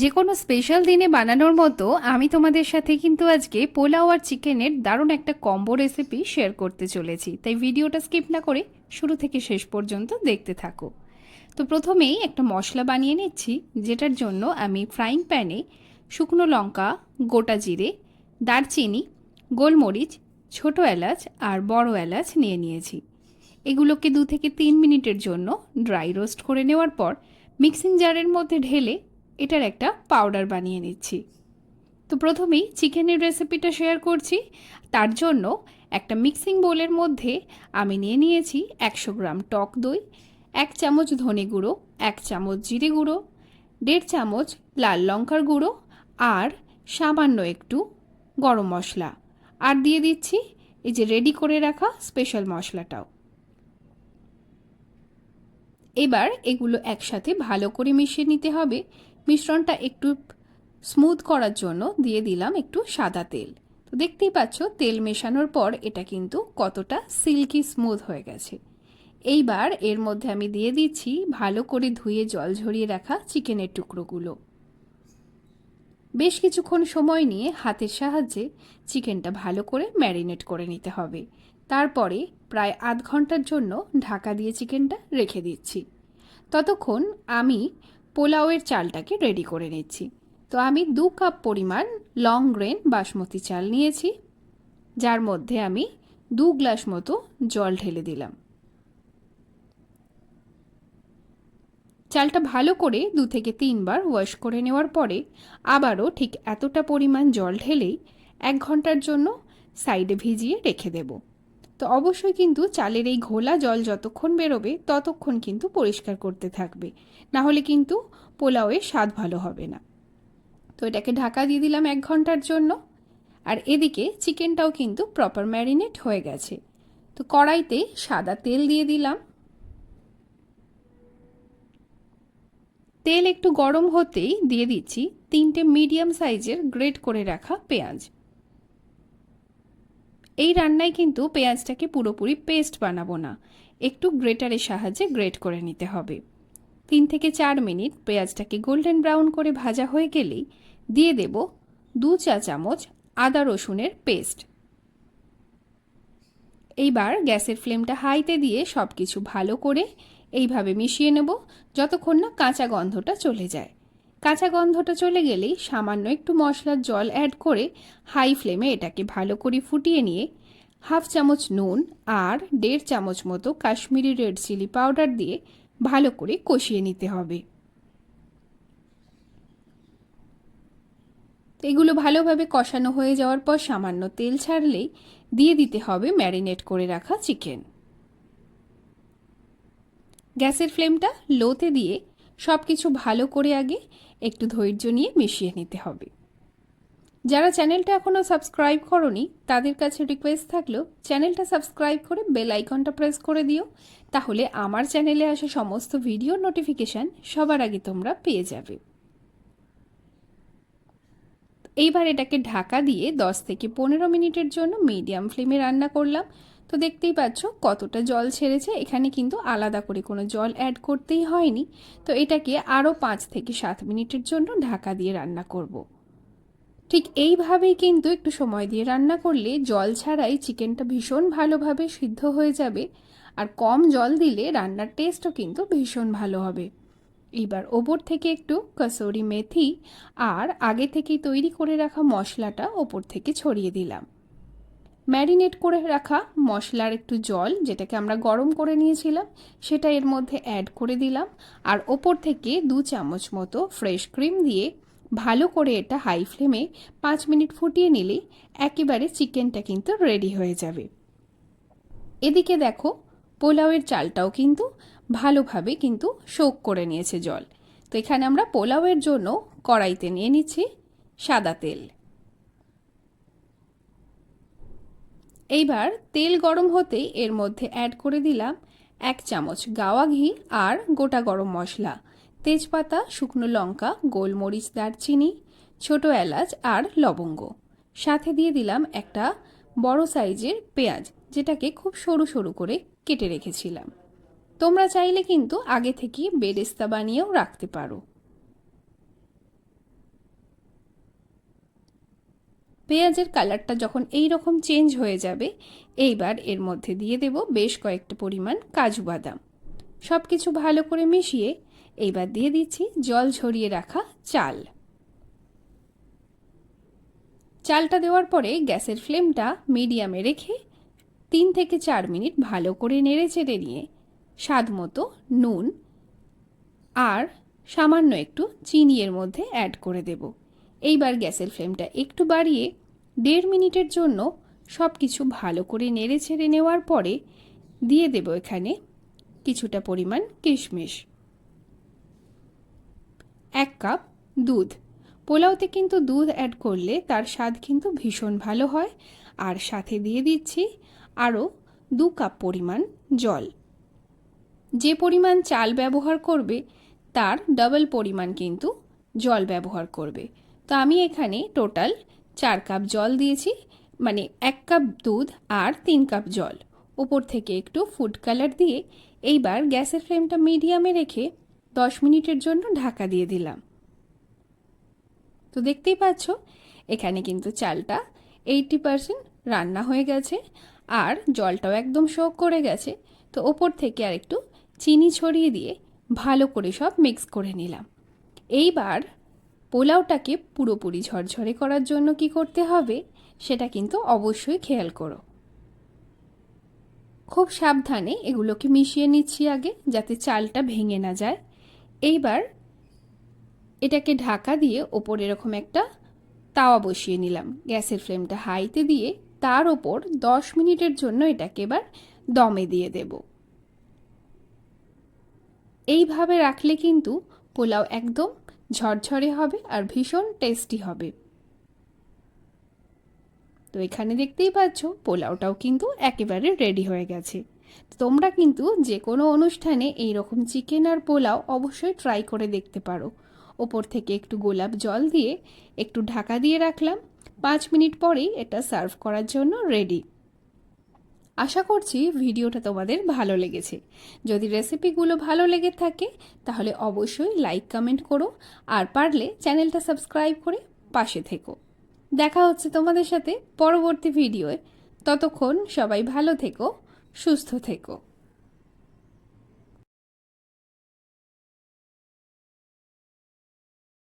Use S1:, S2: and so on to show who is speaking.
S1: যে কোনো স্পেশাল দিনে বানানোর মতো আমি তোমাদের সাথে কিন্তু আজকে পোলাও আর চিকেনের দারুণ একটা কম্বো রেসিপি শেয়ার করতে চলেছি। তাই ভিডিওটা স্কিপ না করে শুরু থেকে শেষ পর্যন্ত দেখতে থাকো। তো প্রথমেই একটা মশলা বানিয়ে নিচ্ছি, যেটার জন্য আমি ফ্রাইং প্যানে শুকনো লঙ্কা, গোটা জিরে, দারচিনি, গোলমরিচ, ছোট এলাচ আর বড় এলাচ নিয়ে নিয়েছি। এগুলোকে দু থেকে তিন মিনিটের জন্য ড্রাই রোস্ট করে নেওয়ার পর মিক্সিং জারের মধ্যে ঢেলে এটার একটা পাউডার বানিয়ে নিচ্ছি। তো প্রথমেই চিকেনের রেসিপিটা শেয়ার করছি। তার জন্য একটা মিক্সিং বোলের মধ্যে আমি নিয়ে নিয়েছি একশো গ্রাম টক দই, এক চামচ ধনে গুঁড়ো, এক চামচ জিরে গুঁড়ো, দেড় চামচ লাল লঙ্কার গুঁড়ো আর সামান্য একটু গরম মশলা। আর দিয়ে দিচ্ছি এই যে রেডি করে রাখা স্পেশাল মশলাটাও। এবার এগুলো একসাথে ভালো করে মিশিয়ে নিতে হবে। মিশ্রণটা একটু স্মুথ করার জন্য দিয়ে দিলাম একটু সাদা তেল। তো দেখতেই পাচ্ছ, তেল মেশানোর পর এটা কিন্তু কতটা সিল্কি স্মুথ হয়ে গেছে। এইবার এর মধ্যে আমি দিয়ে দিচ্ছি ভালো করে ধুয়ে জল ঝরিয়ে রাখা চিকেনের টুকরোগুলো। বেশ কিছুক্ষণ সময় নিয়ে হাতের সাহায্যে চিকেনটা ভালো করে ম্যারিনেট করে নিতে হবে। তারপরে প্রায় আধ ঘণ্টার জন্য ঢাকা দিয়ে চিকেনটা রেখে দিচ্ছি। ততক্ষণ আমি পোলাওয়ের চালটাকে রেডি করে নিচ্ছি। তো আমি দু কাপ পরিমাণ লং গ্রেন বাসমতি চাল নিয়েছি, যার মধ্যে আমি দু গ্লাস মতো জল ঢেলে দিলাম। চালটা ভালো করে দু থেকে তিনবার ওয়াশ করে নেওয়ার পরে আবারও ঠিক এতটা পরিমাণ জল ঢেলেই এক ঘণ্টার জন্য সাইডে ভিজিয়ে রেখে দেব। তো অবশ্যই কিন্তু চালের এই ঘোলা জল যতক্ষণ বেরোবে, ততক্ষণ কিন্তু পরিষ্কার করতে থাকবে। না হলে কিন্তু পোলাওয়ের স্বাদ ভালো হবে না। তো এটাকে ঢাকা দিয়ে দিলাম এক ঘণ্টার জন্য। আর এদিকে চিকেনটাও কিন্তু প্রপার ম্যারিনেট হয়ে গেছে। তো কড়াইতে সাদা তেল দিয়ে দিলাম। তেল একটু গরম হতেই দিয়ে দিচ্ছি তিনটে মিডিয়াম সাইজের গ্রেট করে রাখা পেঁয়াজ। এই রান্নায় কিন্তু পেঁয়াজটাকে পুরোপুরি পেস্ট বানাবো না। একটু গ্রেটারের সাহায্যে গ্রেট করে নিতে হবে। তিন থেকে চার মিনিট পেঁয়াজটাকে গোল্ডেন ব্রাউন করে ভাজা হয়ে গেলেই দিয়ে দেব দু চা চামচ আদা রসুনের পেস্ট। এইবার গ্যাসের ফ্লেমটা হাইতে দিয়ে সব কিছু ভালো করে এইভাবে মিশিয়ে নেব, যতক্ষণ না কাঁচা গন্ধটা চলে যায়। কাঁচা গন্ধটা চলে গেলেই সামান্য একটু মশলার জল অ্যাড করে হাই ফ্লেমে এটাকে ভালো করে ফুটিয়ে নিয়ে হাফ চামচ নুন আর দেড় চামচ মতো কাশ্মীরি রেড চিলি পাউডার দিয়ে ভালো করে কষিয়ে নিতে হবে। এগুলো ভালোভাবে কষানো হয়ে যাওয়ার পর সামান্য তেল ছাড়লেই দিয়ে দিতে হবে ম্যারিনেট করে রাখা চিকেন গ্যাসের ফ্লেমটা লোতে দিয়ে সব কিছু ভালো করে আগে একটু ধৈর্য নিয়ে মিশিয়ে নিতে হবে। যারা চ্যানেলটা এখনও সাবস্ক্রাইব করনি, তাদের কাছে রিকোয়েস্ট থাকলেও চ্যানেলটা সাবস্ক্রাইব করে বেল আইকনটা প্রেস করে দিও, তাহলে আমার চ্যানেলে আসা সমস্ত ভিডিও নোটিফিকেশান সবার আগে তোমরা পেয়ে যাবে। এইবার এটাকে ঢাকা দিয়ে 10 থেকে পনেরো মিনিটের জন্য মিডিয়াম ফ্লেমে রান্না করলাম। তো দেখতেই পাচ্ছ কতটা জল ছেড়েছে। এখানে কিন্তু আলাদা করে কোনো জল অ্যাড করতেই হয়নি। তো এটাকে আরও পাঁচ থেকে সাত মিনিটের জন্য ঢাকা দিয়ে রান্না করব। ঠিক এইভাবেই কিন্তু একটু সময় দিয়ে রান্না করলে জল ছাড়াই চিকেনটা ভীষণ ভালোভাবে সিদ্ধ হয়ে যাবে। আর কম জল দিলে রান্নার টেস্টও কিন্তু ভীষণ ভালো হবে। এবার ওপর থেকে একটু কসুরি মেথি আর আগে থেকেই তৈরি করে রাখা মশলাটা ওপর থেকে ছড়িয়ে দিলাম। ম্যারিনেট করে রাখা মশলার একটু জল, যেটাকে আমরা গরম করে নিয়েছিলাম, সেটা এর মধ্যে অ্যাড করে দিলাম। আর ওপর থেকে দু চামচ মতো ফ্রেশ ক্রিম দিয়ে ভালো করে এটা হাই ফ্লেমে পাঁচ মিনিট ফুটিয়ে নিলেই একেবারে চিকেনটা কিন্তু রেডি হয়ে যাবে। এদিকে দেখো, পোলাওয়ের চালটাও কিন্তু ভালোভাবে কিন্তু শোক করে নিয়েছে জল। তো এখানে আমরা পোলাওয়ের জন্য কড়াইতে নিয়ে নিচ্ছি সাদা তেল। এইবার তেল গরম হতেই এর মধ্যে অ্যাড করে দিলাম এক চামচ গাওয়া ঘি আর গোটা গরম মশলা, তেজপাতা, শুকনো লঙ্কা, গোলমরিচ, দারচিনি, ছোট এলাচ আর লবঙ্গ। সাথে দিয়ে দিলাম একটা বড় সাইজের পেঁয়াজ, যেটাকে খুব সরু সরু করে কেটে রেখেছিলাম। তোমরা চাইলে কিন্তু আগে থেকে বেরেস্তা বানিয়েও রাখতে পারো। পেঁয়াজের কালারটা যখন এই রকম চেঞ্জ হয়ে যাবে, এইবার এর মধ্যে দিয়ে দেব বেশ কয়েকটা পরিমাণ কাজু বাদাম। সব কিছু ভালো করে মিশিয়ে এইবার দিয়ে দিচ্ছি জল ঝরিয়ে রাখা চাল। চালটা দেওয়ার পরে গ্যাসের ফ্লেমটা মিডিয়ামে রেখে তিন থেকে চার মিনিট ভালো করে নেড়ে চেড়ে নিয়ে স্বাদ মতো নুন আর সামান্য একটু চিনি এর মধ্যে অ্যাড করে দেব। এইবার গ্যাসের ফ্লেমটা একটু বাড়িয়ে দেড় মিনিটের জন্য সব কিছু ভালো করে নেড়ে ছেড়ে নেওয়ার পরে দিয়ে দেব এখানে কিছুটা পরিমাণ কিশমিশ। এক কাপ দুধ। পোলাওতে কিন্তু দুধ অ্যাড করলে তার স্বাদ কিন্তু ভীষণ ভালো হয়। আর সাথে দিয়ে দিচ্ছি আরও দু কাপ পরিমাণ জল। যে পরিমাণ চাল ব্যবহার করবে, তার ডাবল পরিমাণ কিন্তু জল ব্যবহার করবে। তো আমি এখানে টোটাল চার কাপ জল দিয়েছি মানে এক কাপ দুধ আর তিন কাপ জল। উপর থেকে একটু ফুড কালার দিয়ে এইবার গ্যাসের ফ্লেমটা মিডিয়ামে রেখে দশ মিনিটের জন্য ঢাকা দিয়ে দিলাম। তো দেখতেই পাচ্ছ, এখানে কিন্তু চালটা এইটি পারসেন্ট রান্না হয়ে গেছে আর জলটাও একদম শোক করে গেছে। তো ওপর থেকে আর একটু চিনি ছড়িয়ে দিয়ে ভালো করে সব মিক্স করে নিলাম। এইবার পোলাওটাকে পুরোপুরি ঝরঝরে করার জন্য কি করতে হবে, সেটা কিন্তু অবশ্যই খেয়াল করো। খুব সাবধানে এগুলোকে মিশিয়ে নিচ্ছি আগে, যাতে চালটা ভেঙে না যায়। এইবার এটাকে ঢাকা দিয়ে ওপর এরকম একটা তাওয়া বসিয়ে নিলাম। গ্যাসের ফ্লেমটা হাইতে দিয়ে তার ওপর দশ মিনিটের জন্য এটাকে এবার দমে দিয়ে দেব। এইভাবে রাখলে কিন্তু পোলাও একদম ঝরঝরে হবে আর ভীষণ টেস্টি হবে। তো এখানে দেখতেই পাচ্ছ, পোলাওটাও কিন্তু একেবারে রেডি হয়ে গেছে। তোমরা কিন্তু যে কোনো অনুষ্ঠানে এই রকম চিকেন আর পোলাও অবশ্যই ট্রাই করে দেখতে পারো। ওপর থেকে একটু গোলাপ জল দিয়ে একটু ঢাকা দিয়ে রাখলাম। পাঁচ মিনিট পরেই এটা সার্ভ করার জন্য রেডি আশা করছি ভিডিওটা তোমাদের ভালো লেগেছে। যদি রেসিপিগুলো ভালো লেগে থাকে, তাহলে অবশ্যই লাইক কমেন্ট করো, আর পারলে চ্যানেলটা সাবস্ক্রাইব করে পাশে থেকো। দেখা হচ্ছে তোমাদের সাথে পরবর্তী ভিডিওয়ে। ততক্ষণ সবাই ভালো থেকো, সুস্থ থেকো।